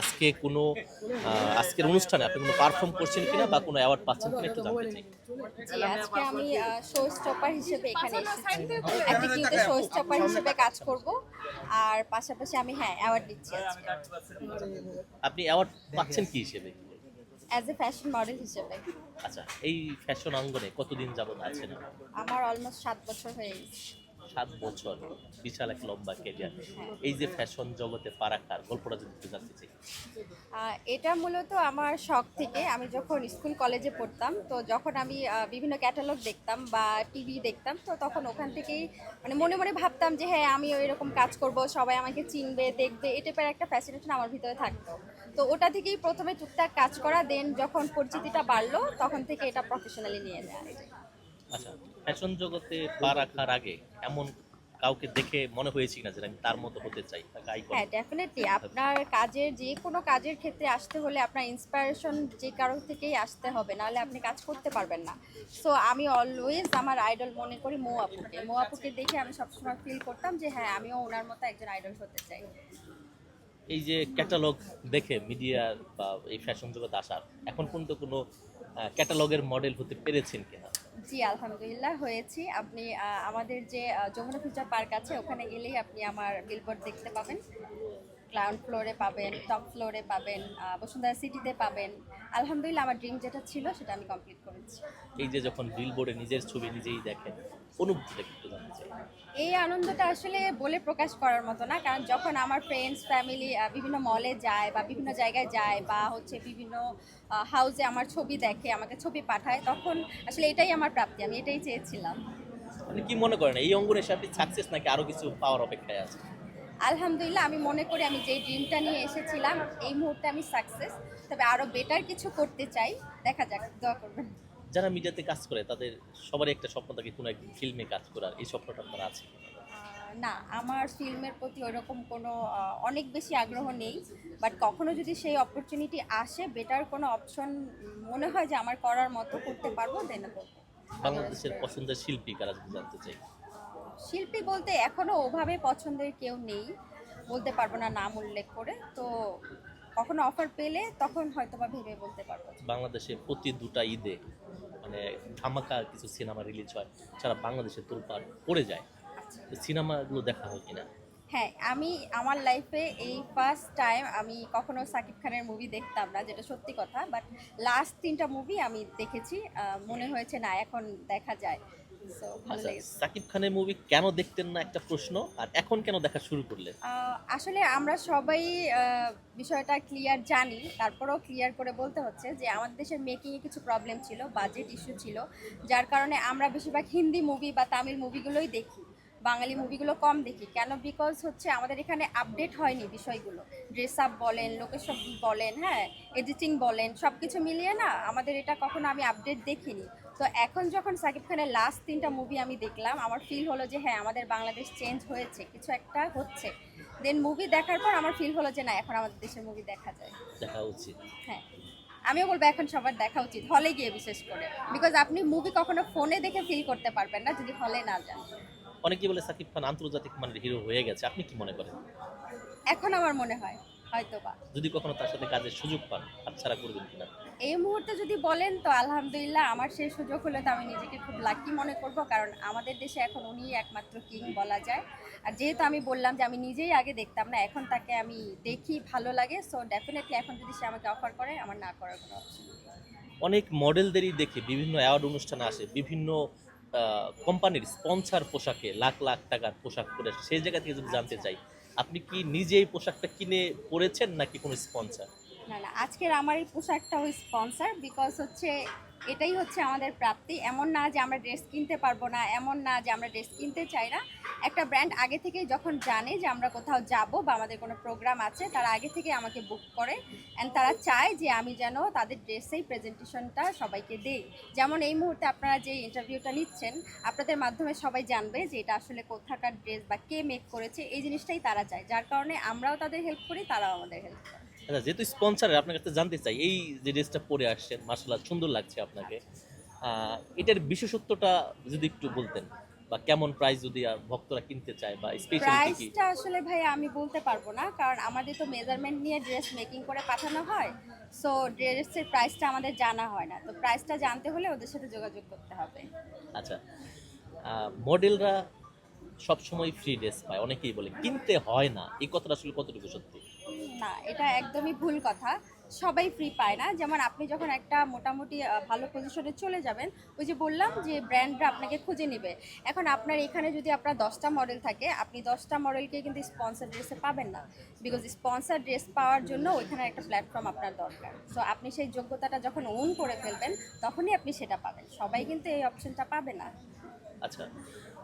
আজকে কোনো আজকের অনুষ্ঠানে আপনি কোনো পারফর্ম করছেন কিনা বা কোনো অ্যাওয়ার্ড পাচ্ছেন কিনা একটু জানতে চাই। আজকে আমি শো স্টপার হিসেবে এখানে এসেছি। অ্যাক্টিভিটিতে শো স্টপার হিসেবে কাজ করব আর পাশাপাশি আমি হ্যাঁ অ্যাওয়ার্ড দিচ্ছি আজকে। আপনি অ্যাওয়ার্ড পাচ্ছেন কি হিসেবে? অ্যাজ এ ফ্যাশন মডেল হিসেবে। আচ্ছা এই ফ্যাশন অঙ্গনে কতদিন যাবত আছেন? আমার অলমোস্ট সাত বছর হয়ে গেছে। সাত বছর বিশাল এক লম্বা ক্যারিয়ার এই যে ফ্যাশন জগতে পা রাখার গল্পটা যদি একটু জানতে চাই। এটা মূলত আমার শখ থেকে আমি যখন স্কুল কলেজে পড়তাম তো যখন আমি বিভিন্ন ক্যাটালগ দেখতাম বা টিভি দেখতাম তো তখন ওখান থেকেই মানে মনে মনে ভাবতাম যে হ্যাঁ আমিও এরকম কাজ করব সবাই আমাকে চিনবে দেখবে এই টাইপের একটা ফ্যাসিনেশন আমার ভিতরে থাকতো। তো ওটা থেকেই প্রথমে টুকটাক কাজ করা দেন যখন পরিচিতিটা বাড়লো তখন থেকে এটা প্রফেশনালি নিয়ে নেওয়া আচ্ছা ফ্যাশন জগতে পা রাখার আগে এমন কাউকে দেখে মনে হয়েছে কিনা যে আমি তার মতো হতে চাই হ্যাঁ ডেফিনেটলি আপনার কাজের যে কোনো কাজের ক্ষেত্রে আসতে হলে আপনার ইন্সপিরেশন যে কারও থেকেই আসতে হবে নাহলে আপনি কাজ করতে পারবেন না। সো আমি অলওয়েজ আমার আইডল মনে করি মো আপুকে। মো আপুকে দেখে আমি সবসময় ফিল করতাম যে হ্যাঁ আমিও ওনার মতো একজন আইডল হতে চাই। এই যে ক্যাটালগ দেখে মিডিয়ার বা এই ফ্যাশন জগতে আসার এখন পর্যন্ত কোনো ক্যাটালগের মডেল হতে পেরেছেন কিনা? জি, আলহামদুলিল্লাহ, হয়েছি। আপনি আমাদের যে যমুনা ফিউচার পার্ক আছে, ওখানে গেলেই আপনি আমার বিলবোর্ড দেখতে পাবেন। গ্রাউন্ড ফ্লোরে পাবেন টপ ফ্লোরে পাবেন বসুন্ধরা সিটিতে পাবেন। আলহামদুলিল্লাহ, আমার ড্রিম যেটা ছিল, সেটা আমি কমপ্লিট করেছি। এই যে যখন বিলবোর্ডে নিজের ছবি নিজেই দেখেন অনুভূতিটা একটু জানতে চাই। এই আনন্দটা আসলে বলে প্রকাশ করার মতো না কারণ যখন আমার ফ্রেন্ডস ফ্যামিলি বিভিন্ন মলে যায় বা বিভিন্ন জায়গায় যায় বা হচ্ছে বিভিন্ন হাউসে আমার ছবি দেখে আমাকে ছবি পাঠায় তখন আসলে এটাই আমার প্রাপ্তি আমি এটাই চেয়েছিলাম। আপনি কি মনে করেন এই অঙ্গনে এসে আপনি সাকসেস নাকি আরও কিছু পাওয়ার অপেক্ষায় আছে? আলহামদুলিল্লাহ আমি মনে করি আমি যে ড্রিমটা নিয়ে এসেছিলাম এই মুহূর্তে আমি সাকসেস তবে আরও বেটার কিছু করতে চাই দেখা যাক দোয়া করবেন। যারা মিডিয়াতে কাজ করে তাদের সবারই একটা স্বপ্ন থাকে কোনো একদিন ফিল্মে কাজ করার। এই স্বপ্নটা আপনার আছে না আমার ফিল্মের প্রতি ওইরকম কোনো অনেক বেশি আগ্রহ নেই। বাট কখনো যদি সেই অপরচুনিটি আসে বেটার কোনো অপশন মনে হয় যে আমার করার মতো করতে পারব দেন করব। বাংলাদেশের পছন্দের শিল্পী কারা জানতে চাই? শিল্পী বলতে এখনও ওভাবে পছন্দের কেউ নেই বলতে পারব না নাম উল্লেখ করে। তো কখনো অফার পেলে তখন হয়তো বা ভেবে বলতে পারব। বাংলাদেশে প্রতি দুটা ঈদে মানে ধামাকা কিছু সিনেমা রিলিজ হয়, সারা বাংলাদেশে তোলপাড় পড়ে যায়। তো সিনেমাগুলো দেখা হয় কিনা? হ্যাঁ আমি আমার লাইফে এই ফার্স্ট টাইম আমি কখনো সাকিব খানের মুভি দেখতাম না, যেটা সত্যি কথা বাট লাস্ট তিনটা মুভি আমি দেখেছি। মনে হয়েছে না, এখন দেখা যায়। আচ্ছা সাকিব খানের মুভি কেন দেখতেন না একটা প্রশ্ন আর এখন কেন দেখা শুরু করলেন? আসলে আমরা সবাই বিষয়টা ক্লিয়ার জানি। তারপরেও ক্লিয়ার করে বলতে হচ্ছে যে আমাদের দেশের মেকিংয়ে কিছু প্রবলেম ছিল বাজেট ইস্যু ছিল যার কারণে আমরা বেশিরভাগ হিন্দি মুভি বা তামিল মুভিগুলোই দেখি। বাঙালি মুভিগুলো কম দেখি। কেন? বিকজ হচ্ছে আমাদের এখানে আপডেট হয়নি বিষয়গুলো। ড্রেস আপ বলেন লোকেশন বলেন হ্যাঁ এডিটিং বলেন সব কিছু মিলিয়ে না আমাদের এটা কখনো আমি আপডেট দেখিনি। তো এখন যখন সাকিব খানের লাস্ট তিনটা মুভি আমি দেখলাম আমার ফিল হলো যে হ্যাঁ আমাদের বাংলাদেশ চেঞ্জ হয়েছে কিছু একটা হচ্ছে। দেন মুভি দেখার পর আমার ফিল হলো যে না এখন আমাদের দেশের মুভি দেখা যায়। দেখা উচিত। হ্যাঁ। আমিও বলব এখন সবার দেখা উচিত হলে গিয়ে বিশেষ করে। বিকজ আপনি মুভি কখনো ফোনে দেখে ফিল করতে পারবেন না যদি হলে না যান। অনেকেই বলে সাকিব খান আন্তর্জাতিক মানের হিরো হয়ে গেছে আপনি কি মনে করেন? এখন আমার মনে হয় হয়তো বা যদি কখনো তার সাথে কাজের সুযোগ পান হাতছাড়া করবেন কিনা? এই মুহূর্তে যদি বলেন তো আলহামদুলিল্লাহ আমার সেই সুযোগ হলে তো আমি নিজেকে খুব লাকি মনে করব। কারণ আমাদের দেশে এখন উনি একমাত্র কিং বলা যায়। আর যেহেতু আমি বললাম যে আমি নিজেই আগে দেখতাম না এখন তাকে আমি দেখি ভালো লাগে। সো ডেফিনেটলি এখন যদি সে আমাকে অফার করে আমার না করার কোনো অপশন অনেক মডেলদেরই দেখে বিভিন্ন অ্যাওয়ার্ড অনুষ্ঠান আসে বিভিন্ন কোম্পানির স্পন্সার পোশাকে লাখ লাখ টাকার পোশাক পরে সেই জায়গা থেকে যদি জানতে চাই আপনি কি নিজেই পোশাকটা কিনে পরেছেন নাকি কোনো স্পন্সার না না, আজকের আমার এই পোশাকটা ওই স্পন্সার বিকজ হচ্ছে এটাই হচ্ছে আমাদের প্রাপ্তি। এমন না যে আমরা ড্রেস কিনতে পারব না, এমন না যে আমরা ড্রেস কিনতে চাই না। একটা ব্র্যান্ড আগে থেকেই যখন জানে যে আমরা কোথাও যাব বা আমাদের কোনো প্রোগ্রাম আছে, তারা আগে থেকে আমাকে বুক করে অ্যান্ড তারা চায় যে আমি যেন তাদের ড্রেসেই প্রেজেন্টেশনটা সবাইকে দেই। যেমন এই মুহূর্তে আপনারা যে ইন্টারভিউটা নিচ্ছেন, আপনাদের মাধ্যমে সবাই জানবে যে এটা আসলে কোথাকার ড্রেস বা কে মেক করেছে, এই জিনিসটাই তারা চায়। যার কারণে আমরাও তাদের হেল্প করি, তারাও আমাদের হেল্প করে। আচ্ছা যেহেতু স্পন্সারের আপনার কাছে জানতে চাই এই যে ড্রেসটা পরে আসছেন মার্শাল্লাহ সুন্দর লাগছে আপনাকে। এটার বিশেষত্বটা যদি একটু বলতেন বা কেমন প্রাইস যদি ভক্তরা কিনতে চায় বা স্পেশালিটি কি? প্রাইসটা আসলে ভাই আমি বলতে পারব না কারণ আমাদের তো মেজারমেন্ট নিয়ে ড্রেস মেকিং করে পাঠানো হয় সো ড্রেসের প্রাইসটা আমাদের জানা হয় না। তো প্রাইসটা জানতে হলে ওদের সাথে যোগাযোগ করতে হবে। আচ্ছা মডেলরা সবসময় ফ্রি ড্রেস পায় অনেকেই বলে কিনতে হয় না এই কথাটা আসলে কতটুকু সত্যি? না, এটা একদমই ভুল কথা। সবাই ফ্রি পায় না। যেমন আপনি যখন একটা মোটামুটি ভালো পজিশনে চলে যাবেন, ওই যে বললাম যে ব্র্যান্ডরা আপনাকে খুঁজে নেবে। এখন আপনার এখানে যদি আপনার দশটা মডেল থাকে, আপনি দশটা মডেলকে কিন্তু স্পন্সার ড্রেসে পাবেন না। বিকজ স্পন্সার ড্রেস পাওয়ার জন্য ওইখানে একটা প্ল্যাটফর্ম আপনার দরকার। সো আপনি সেই যোগ্যতাটা যখন ওন করে ফেলবেন, তখনই আপনি সেটা পাবেন। সবাই কিন্তু এই অপশনটা পাবে না। আচ্ছা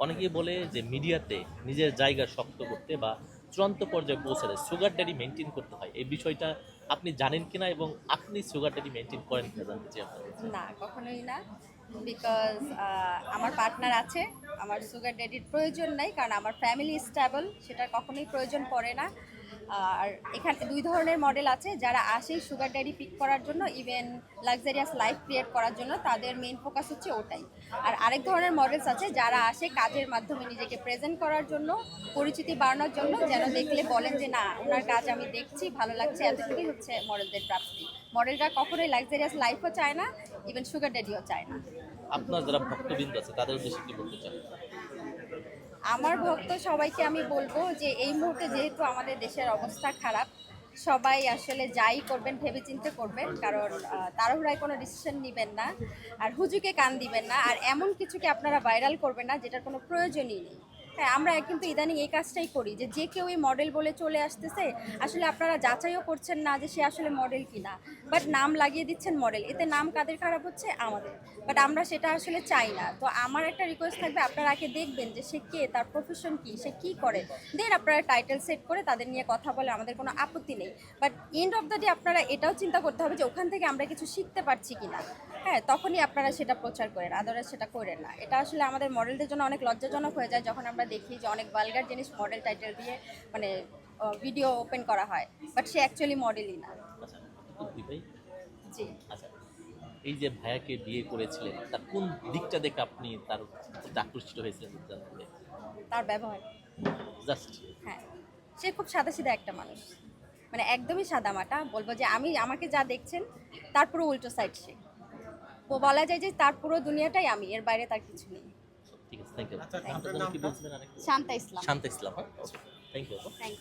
অনেকেই বলে যে মিডিয়াতে নিজের জায়গা শক্ত করতে বা চূড়ান্ত পর্যায়ে পৌঁছে দেয় সুগার ড্যাডি মেনটেন করতে হয়। এই বিষয়টা আপনি জানেন কি না এবং আপনি সুগার ড্যাডি মেনটেন করেন কিনা জানতে চাই না, কখনোই না বিকজ আমার পার্টনার আছে, আমার সুগার ড্যাডির প্রয়োজন নাই, কারণ আমার ফ্যামিলি স্টেবল সেটা কখনোই প্রয়োজন পড়ে না। আর এখানে দুই ধরনের মডেল আছে, যারা আসে সুগার ড্যাডি পিক করার জন্য ইভেন লাক্সারিয়াস লাইফ ক্রিয়েট করার জন্য, তাদের মেইন ফোকাস হচ্ছে ওটাই। আর আরেক ধরনের মডেলস আছে, যারা আসে কাজের মাধ্যমে নিজেকে প্রেজেন্ট করার জন্য, পরিচিতি বাড়ানোর জন্য, যেন দেখলে বলেন যে, না, ওনার কাজ আমি দেখছি, ভালো লাগছে, এতটুকুই হচ্ছে মডেলদের প্রাপ্তি। মডেলরা কখনোই লাক্সারিয়াস লাইফও চায় না ইভেন সুগার ড্যাডিও চায় না। আপনার যারা ভক্তবৃন্দ আছে, তাদের উদ্দেশ্যে কি বলতে চান? আমার ভক্ত সবাইকে আমি বলব যে এই মুহূর্তে যেহেতু আমাদের দেশের অবস্থা খারাপ, সবাই আসলে যাই করবেন ভেবে ভেবেচিন্তে করবেন, কারণ তাড়াহুড়ায় কোনো ডিসিশন নেবেন না আর হুজুকে কান দিবেন না। আর এমন কিছুকে আপনারা ভাইরাল করবেন না যেটার কোনো প্রয়োজনই নেই। হ্যাঁ আমরা কিন্তু ইদানিং এই কাজটাই করি যে যে কেউ এই মডেল বলে চলে আসতেছে, আসলে আপনারা যাচাইও করছেন না যে সে আসলে মডেল কিনা। বাট নাম লাগিয়ে দিচ্ছেন মডেল এতে নাম কাদের খারাপ হচ্ছে? আমাদের। বাট আমরা সেটা আসলে চাই না। তো আমার একটা রিকোয়েস্ট থাকবে, আপনারা আগে দেখবেন যে সে কে, তার প্রফেশন কি, সে কি করে। দেন আপনারা টাইটেল সেট করে তাদের নিয়ে কথা বলে আমাদের কোনো আপত্তি নেই। But end of the day আপনারা এটাও চিন্তা করতে হবে যে ওখান থেকে আমরা কিছু শিখতে পারছি কিনা। হ্যাঁ তখনই আপনারা সেটা প্রচার করেন আদারওয়াইজ সেটা করেন না। এটা আসলে আমাদের মডেলদের জন্য অনেক লজ্জাজনক হয়ে যায় যখন আমরা দেখি যে অনেক বালগার জিনিস মডেল টাইটেল দিয়ে মানে ভিডিও ওপেন করা হয়। বাট সে অ্যাকচুয়ালি মডেলই না। আচ্ছা জি। আচ্ছা এই যে ভাইয়াকে বিয়ে করেছিলেন তার কোন দিকটা দেখে আপনি তার আকর্ষিত হয়েছিলেন? তার ব্যবহার। জাস্ট হ্যাঁ সে খুব সাদাসিধা একটা মানুষ। মানে একদমই সাদামাটা বলব যে আমি আমাকে যা দেখছেন তার পুরো উল্টো সাইড সে। বলা যায় যে তার পুরো দুনিয়াটাই আমি এর বাইরে তার কিছু নেই। ঠিক আছে থ্যাংক ইউ আরেকটু শান্তা ইসলাম। শান্ত ইসলাম হ্যাঁ? Thank you thank